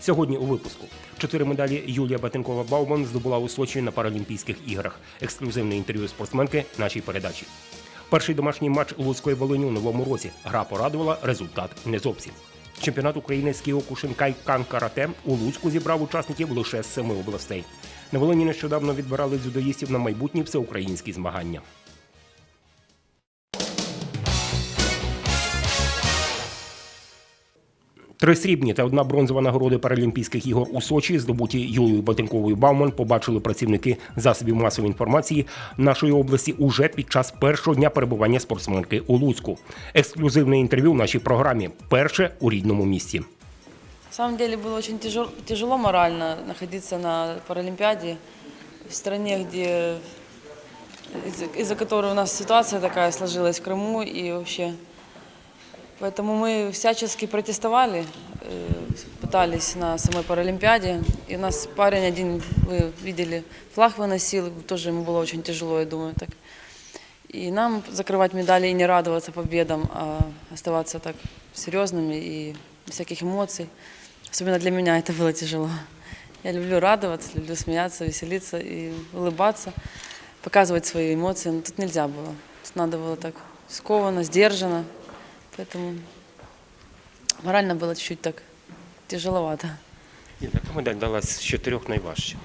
Сьогодні у випуску чотири медалі Юлія Батенкова Бауман здобула у Сочі на Паралімпійських іграх. Ексклюзивне інтерв'ю спортсменки нашій передачі. Перший домашній матч Луцької Волині у новому році. Гра порадувала, результат не зовсім. Чемпіонат України з Кіокушин Кайкан Карате у Луцьку зібрав учасників лише з семи областей. На Волині нещодавно відбирали дзюдоїстів на майбутні всеукраїнські змагання. Три срібні та одна бронзова нагороди Паралімпійських ігор у Сочі, здобуті Юлією Батенковою Бауман, побачили працівники засобів масової інформації нашої області уже під час першого дня перебування спортсменки у Луцьку. Ексклюзивне інтерв'ю в нашій програмі. Перше у рідному місті. На самом деле было очень тяжело, морально находиться на Паралимпиаде в стране, где из-за из-за которой у нас ситуация такая сложилась в Крыму и вообще. Поэтому мы всячески протестовали, э, пытались на самой Паралимпиаде. И у нас парень один, вы видели, флаг выносил, тоже ему было очень тяжело, я думаю, так. И нам закрывать медали и не радоваться победам, а оставаться так серьезными и без всяких эмоций. Особенно для меня это было тяжело. Я люблю радоваться, люблю смеяться, веселиться и улыбаться, показывать свои эмоции. Но тут нельзя было. Тут надо было так скованно, сдержанно. Поэтому морально было чуть-чуть так тяжеловато. Яка медаль далась з чотирьох найважче?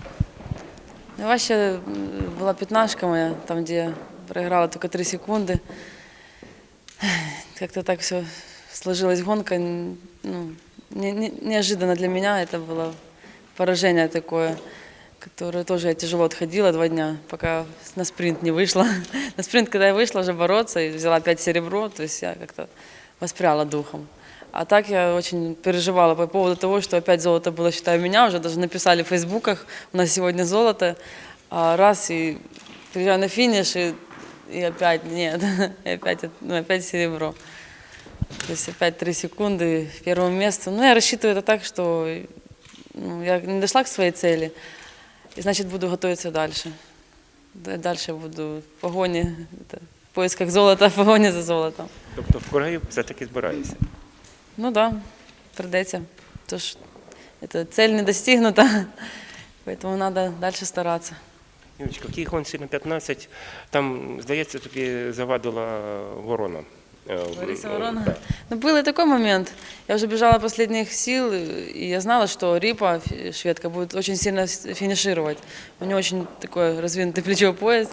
М, была пятнашка моя, там, где я проиграла только три секунды. Как-то так все сложилась гонка. Ну, не- не- неожиданно для меня это было поражение такое, которое тоже я тяжело отходила два дня, пока на спринт не вышла. На спринт, когда я вышла уже бороться и взяла опять серебро, то есть я как-то воспряла духом. А так я очень переживала по поводу того, что опять золото было, считаю, меня. Уже даже написали в фейсбуках, у нас сегодня золото. А раз и приезжаю на финиш, и, и опять нет, и опять, ну, опять серебро. То есть опять три секунды первому месту. Ну, я рассчитываю это так, что ну, я не дошла к своей цели, и значит буду готовиться дальше. Да, Дальше буду в погоне, поисках золота, в погоне за золотом. Тобто в Корею все-таки збираєшся. Ну да, придеться. Тож это цель не достигнута, поэтому надо дальше стараться. Юлечка, в тій гонці на 15, там, здається, тобі завадила ворона. Е, Лариса ну, Ворона. так. Ну, был и такой момент. Я уже бежала последних сил, и я знала, что Рипа, фи- шведка, будет очень сильно с- финишировать. У нее очень такой раздвинутый плечевой пояс,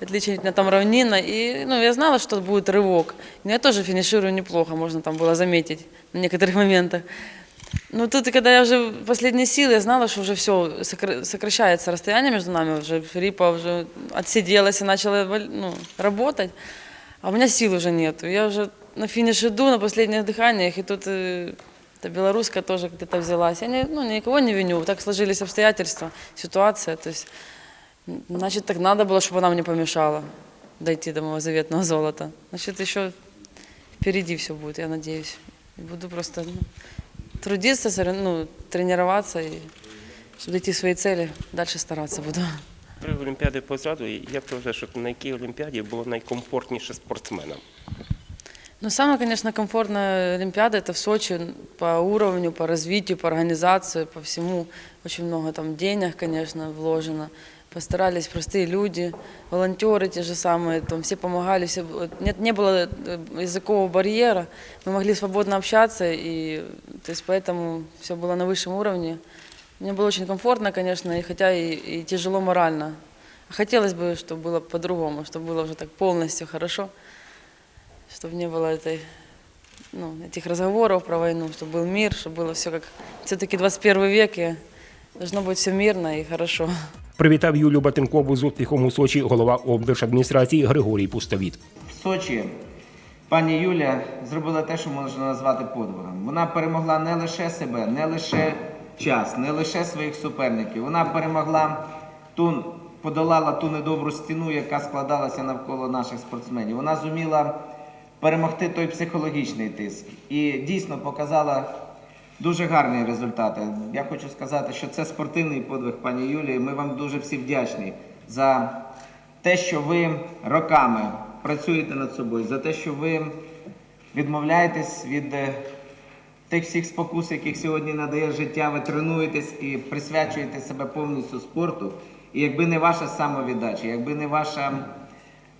В отличие от меня там равнина. И ну, я знала, что будет рывок. Но я тоже финиширую неплохо, можно там было заметить на некоторых моментах. Ну тут, когда я уже последние силы, я знала, что уже все, сокращается расстояние между нами, уже Рипа уже отсиделась и начала ну, работать, а у меня сил уже нету. Я уже на финише иду, на последних дыханиях, и тут э, эта белоруска тоже где-то взялась. Я не, ну, никого не виню, так сложились обстоятельства, ситуация, то есть, значит, так надо было, чтобы она мне помешала дойти до моего заветного золота. Значит, еще впереди все будет, я надеюсь. И буду просто ну, трудиться, сорев- ну, тренироваться, и чтобы дойти к своей цели, дальше стараться буду. Три Олімпіади позаду, і як ти вважаєш, от на якій Олімпіаді було найкомфортніше спортсменам? Ну, самая, конечно, комфортная Олимпиада это в Сочи по уровню, по развитию, по организации, по всему. Очень много там денег, конечно, вложено. Постарались простые люди, волонтеры те же самые, там все помогали, все, вот нет, не было э, языкового барьера, мы могли свободно общаться, и то есть поэтому все было на высшем уровне. Мне было очень комфортно, конечно, и хотя и, и тяжело морально. Хотелось бы, чтобы было по-другому, чтобы было уже так полностью хорошо чтобы не было этой, ну, этих разговоров про войну, чтобы был мир, чтобы было все как... Все-таки 21 век, и должно быть все мирно и хорошо. Привітав Юлію Батенкову з успіхом у Сочі голова облдержадміністрації Григорій Пустовіт. В Сочі пані Юля зробила те, що можна назвати подвигом. Вона перемогла не лише себе, не лише час, не лише своїх суперників. Вона перемогла ту, подолала ту недобру стіну, яка складалася навколо наших спортсменів. Вона зуміла перемогти той психологічний тиск і дійсно показала дуже гарні результати. Я хочу сказати, що це спортивний подвиг пані Юлії. Ми вам дуже всі вдячні за те, що ви роками працюєте над собою, за те, що ви відмовляєтесь від е, тих всіх спокус, яких сьогодні надає життя, ви тренуєтесь і присвячуєте себе повністю спорту. І якби не ваша самовіддача, якби не ваша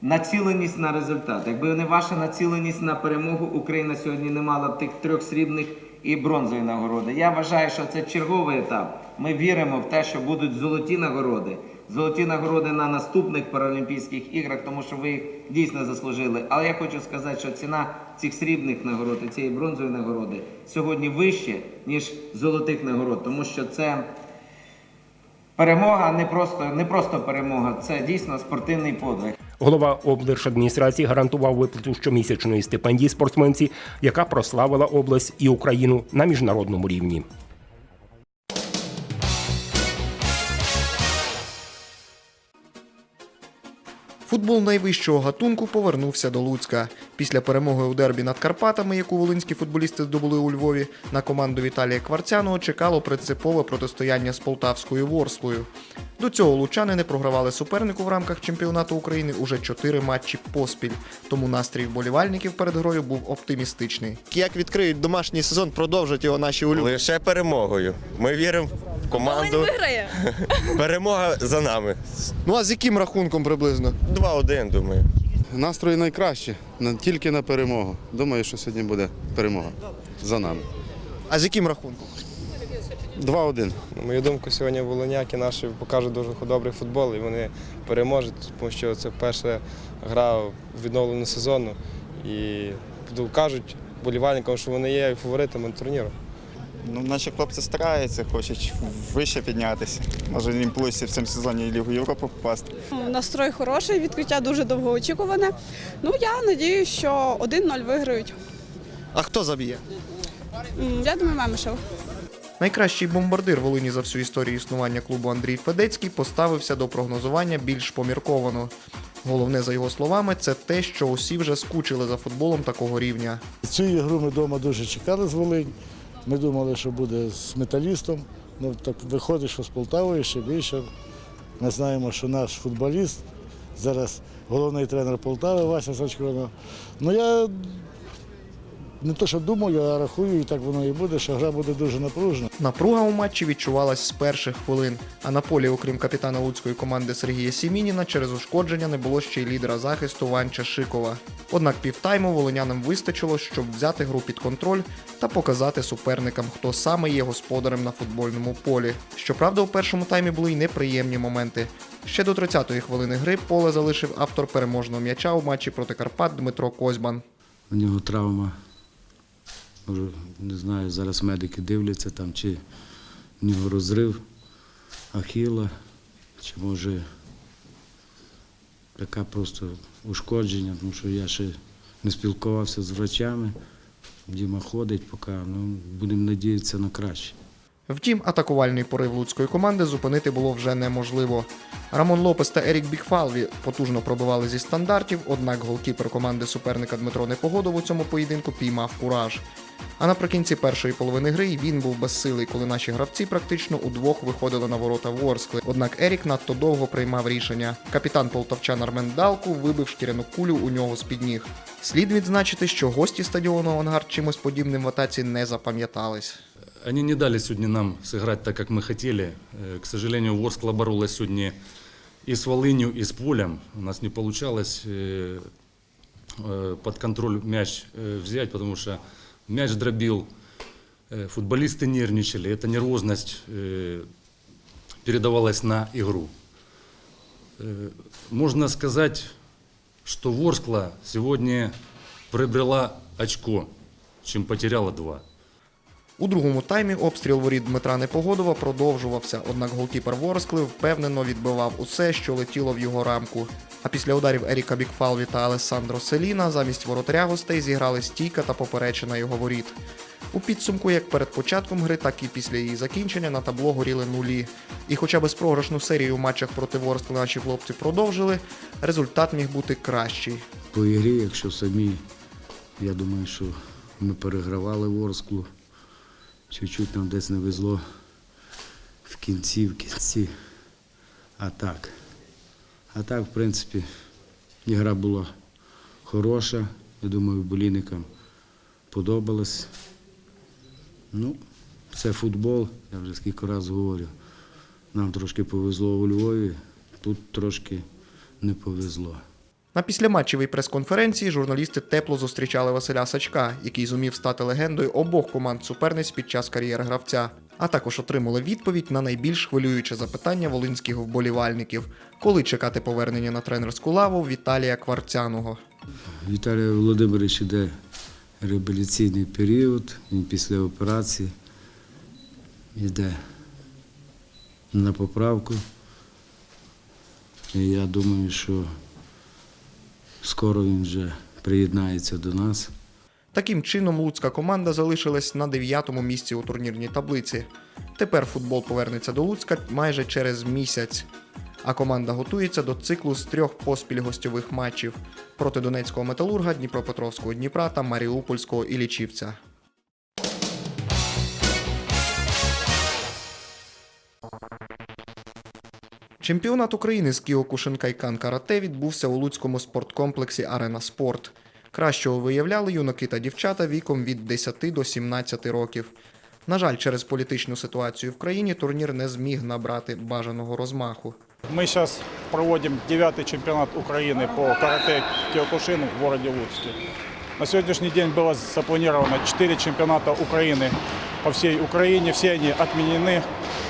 націленість на результат, якби не ваша націленість на перемогу, Україна сьогодні не мала тих трьох срібних і бронзові нагороди. Я вважаю, що це черговий етап. Ми віримо в те, що будуть золоті нагороди. Золоті нагороди на наступних Паралімпійських іграх, тому що ви їх дійсно заслужили. Але я хочу сказати, що ціна цих срібних нагород і цієї бронзової нагороди сьогодні вище, ніж золотих нагород, тому що це перемога не просто, не просто перемога, це дійсно спортивний подвиг. Голова облдержадміністрації гарантував виплату щомісячної стипендії спортсменці, яка прославила область і Україну на міжнародному рівні. Футбол найвищого гатунку повернувся до Луцька. Після перемоги у дербі над Карпатами, яку волинські футболісти здобули у Львові, на команду Віталія Кварцяного чекало принципове протистояння з полтавською Ворслою. До цього лучани не програвали супернику в рамках чемпіонату України уже чотири матчі поспіль. Тому настрій вболівальників перед грою був оптимістичний. Як відкриють домашній сезон, продовжать його наші улюблені. Лише перемогою. Ми віримо в команду. виграє. Перемога за нами. Ну а з яким рахунком приблизно? 2-1, думаю. Настрої найкраще, на- тільки на перемогу. Думаю, що сьогодні буде перемога за нами. А з яким рахунком? 2-1. На мою думку, сьогодні волоняки наші покажуть дуже добрий футбол і вони переможуть, тому що це перша гра відновленого сезону. І кажуть болівальникам, що вони є фаворитами турніру. Ну, наші хлопці стараються, хочуть вище піднятися. Може, їм плюсі в цьому сезоні Лігу Європи попасти. Настрой хороший, відкриття дуже довгоочікуване. Ну я надію, що 1-0 виграють. А хто заб'є? Я думаю, Мемишев. Найкращий бомбардир Волині за всю історію існування клубу Андрій Федецький поставився до прогнозування більш помірковано. Головне, за його словами, це те, що усі вже скучили за футболом такого рівня. Цю ігру ми вдома дуже чекали з Волинь. Ми думали, що буде з металістом. Ну так виходить, що з Полтавою ще більше. Ми знаємо, що наш футболіст зараз головний тренер Полтави Вася Сачконов. Ну я не то, що думаю, а рахую, і так воно і буде, що гра буде дуже напружена. Напруга у матчі відчувалась з перших хвилин. А на полі, окрім капітана луцької команди Сергія Сімініна, через ушкодження не було ще й лідера захисту Ванча Шикова. Однак півтайму волинянам вистачило, щоб взяти гру під контроль та показати суперникам, хто саме є господарем на футбольному полі. Щоправда, у першому таймі були й неприємні моменти. Ще до 30-ї хвилини гри поле залишив автор переможного м'яча у матчі проти Карпат Дмитро Козьбан. У нього травма. Не знаю, зараз медики дивляться там, чи в розрив ахіла, чи може таке просто ушкодження, тому що я ще не спілкувався з врачами. Діма ходить поки, ну, будемо надіятися на краще. Втім, атакувальний порив луцької команди зупинити було вже неможливо. Рамон Лопес та Ерік Бікфалві потужно пробивали зі стандартів, однак голкіпер команди суперника Дмитро Непогодов у цьому поєдинку піймав кураж. А наприкінці першої половини гри він був безсилий, коли наші гравці практично удвох виходили на ворота Ворскли. Однак Ерік надто довго приймав рішення. Капітан полтавчан Армен Далку вибив шкіряну кулю у нього з-під ніг. Слід відзначити, що гості стадіону Авангард чимось подібним в атаці не запам'ятались. Они не дали сегодня нам сыграть так, как мы хотели. Э, К сожалению, Ворскла боролась сегодня и с Волынью, и с Полем. У нас не получалось э, э, под контроль мяч взять, потому что мяч дробил, футболисты нервничали, эта нервозность передавалась на игру. Можно сказать, что Ворскла сегодня приобрела очко, чем потеряла два. У другому таймі обстріл воріт Дмитра Непогодова продовжувався, однак голкіпер Ворскли впевнено відбивав усе, що летіло в його рамку. А після ударів Еріка Бікфалві та Алессандро Селіна замість воротаря гостей зіграли стійка та поперечина його воріт. У підсумку, як перед початком гри, так і після її закінчення на табло горіли нулі. І хоча безпрограшну серію у матчах проти Ворскли наші хлопці продовжили, результат міг бути кращий. по ігрі, якщо самі, я думаю, що ми перегравали Ворсклу. Чуть-чуть нам десь не везло в кінці, в кінці. А так. А так, в принципі, ігра була хороша. Я думаю, болійникам подобалось. Ну, це футбол, я вже скільки разів говорю. Нам трошки повезло у Львові, тут трошки не повезло. На післяматчевій прес-конференції журналісти тепло зустрічали Василя Сачка, який зумів стати легендою обох команд суперниць під час кар'єри гравця, а також отримали відповідь на найбільш хвилююче запитання волинських вболівальників, коли чекати повернення на тренерську лаву Віталія Кварцяного. Віталій Володимирович іде реабілітаційний період, він після операції йде на поправку. І я думаю, що скоро він вже приєднається до нас. Таким чином, луцька команда залишилась на дев'ятому місці у турнірній таблиці. Тепер футбол повернеться до Луцька майже через місяць. А команда готується до циклу з трьох поспіль гостьових матчів проти Донецького металурга, Дніпропетровського Дніпра та Маріупольського Ілічівця. Чемпіонат України з Кіокушинкайкан карате відбувся у Луцькому спорткомплексі Арена Спорт. Кращого виявляли юнаки та дівчата віком від 10 до 17 років. На жаль, через політичну ситуацію в країні турнір не зміг набрати бажаного розмаху. Мы сейчас проводим девятый чемпионат Украины по карате Киокушину в городе Луцке. На сегодняшний день было запланировано 4 чемпионата Украины по всей Украине. Все они отменены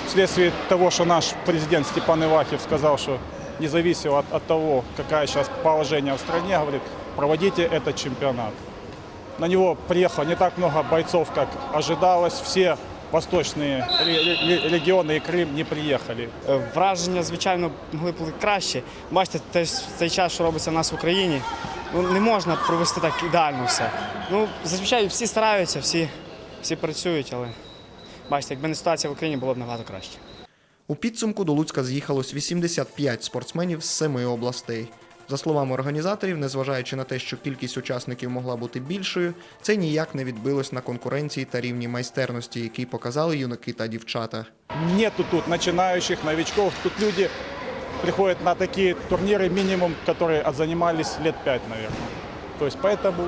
вследствие того, что наш президент Степан Ивахев сказал, что независимо от, от того, какое сейчас положение в стране, говорит, проводите этот чемпионат. На него приехало не так много бойцов, как ожидалось. Все восточные ре- ре- регионы и Крым не приехали. Е, Враження, звичайно, могли б бути краще. Бачите, теж в цей час, що робиться в нас в Україні, ну, не можна провести так ідеально все. Ну, зазвичай всі стараються, всі, всі працюють, але бачите, якби не ситуація в Україні, було б набагато краще. У підсумку до Луцька з'їхалось 85 спортсменів з семи областей. За словами організаторів, незважаючи на те, що кількість учасників могла бути більшою, це ніяк не відбилось на конкуренції та рівні майстерності, які показали юнаки та дівчата. Нету тут начинающих, новичков. Тут люди приходят на такие турниры минимум, которые отзанимались лет пять, наверное. То есть поэтому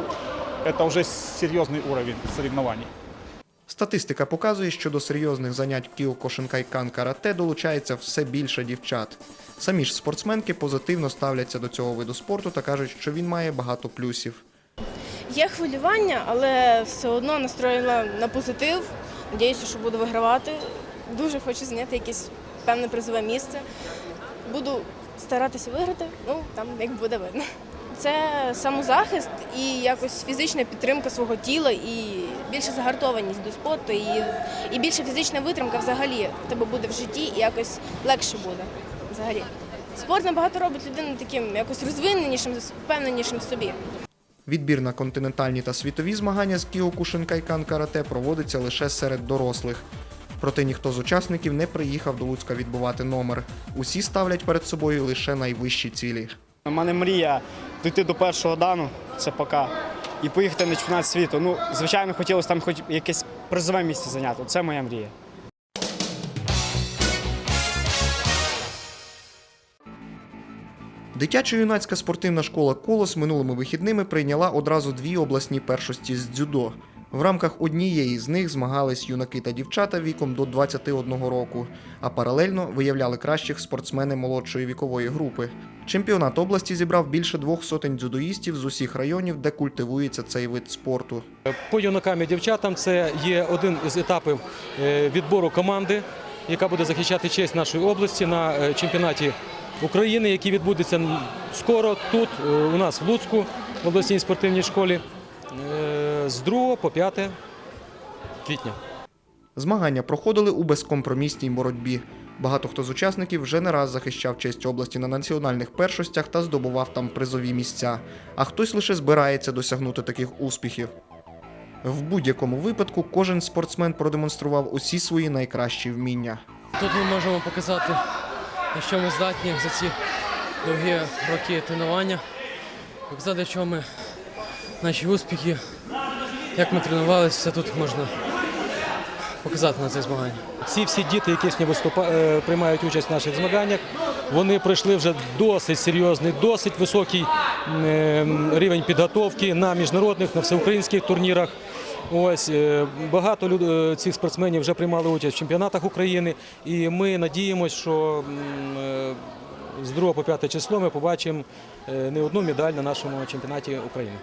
это уже серьезный уровень соревнований. Статистика показує, що до серйозних занять кіокошинкайкан карате долучається все більше дівчат. Самі ж спортсменки позитивно ставляться до цього виду спорту та кажуть, що він має багато плюсів. Є хвилювання, але все одно настроєна на позитив. Надіюся, що буду вигравати. Дуже хочу зайняти якесь певне призове місце. Буду старатися виграти, ну там як буде видно. Це самозахист і якось фізична підтримка свого тіла, і більша загартованість до спорту, і, і більша фізична витримка взагалі в тебе буде в житті і якось легше буде. Взагалі. Спорт набагато робить людину таким якось розвиненішим, впевненішим в собі. Відбір на континентальні та світові змагання з кіокушинкайкан карате проводиться лише серед дорослих. Проте ніхто з учасників не приїхав до Луцька відбувати номер. Усі ставлять перед собою лише найвищі цілі. У мене мрія дійти до першого дану, це пока, і поїхати на чемпіонат світу. Ну, звичайно, хотілося там хоч якесь призове місце зайняти. Це моя мрія. Дитячо-юнацька спортивна школа Колос минулими вихідними прийняла одразу дві обласні першості з дзюдо. В рамках однієї з них змагались юнаки та дівчата віком до 21 року, а паралельно виявляли кращих спортсмени молодшої вікової групи. Чемпіонат області зібрав більше двох сотень дзюдоїстів з усіх районів, де культивується цей вид спорту. По юнакам і дівчатам це є один із етапів е, відбору команди, яка буде захищати честь нашої області на е, чемпіонаті України, який відбудеться скоро тут, е, у нас в Луцьку, в обласній спортивній школі, з 2 по 5 квітня. Змагання проходили у безкомпромісній боротьбі. Багато хто з учасників вже не раз захищав честь області на національних першостях та здобував там призові місця, а хтось лише збирається досягнути таких успіхів. В будь-якому випадку кожен спортсмен продемонстрував усі свої найкращі вміння. Тут ми можемо показати, на що ми здатні за ці довгі роки тренування, показати, що ми, наші успіхи, як ми тренувалися, тут можна показати на цих змаганнях. Ці всі діти, які сьогодні виступа... е, приймають участь в наших змаганнях, вони пройшли вже досить серйозний, досить високий е, рівень підготовки на міжнародних, на всеукраїнських турнірах. Ось е, багато люд- цих спортсменів вже приймали участь в чемпіонатах України, і ми надіємося, що з 2 по 5 число ми побачимо не одну медаль на нашому чемпіонаті України.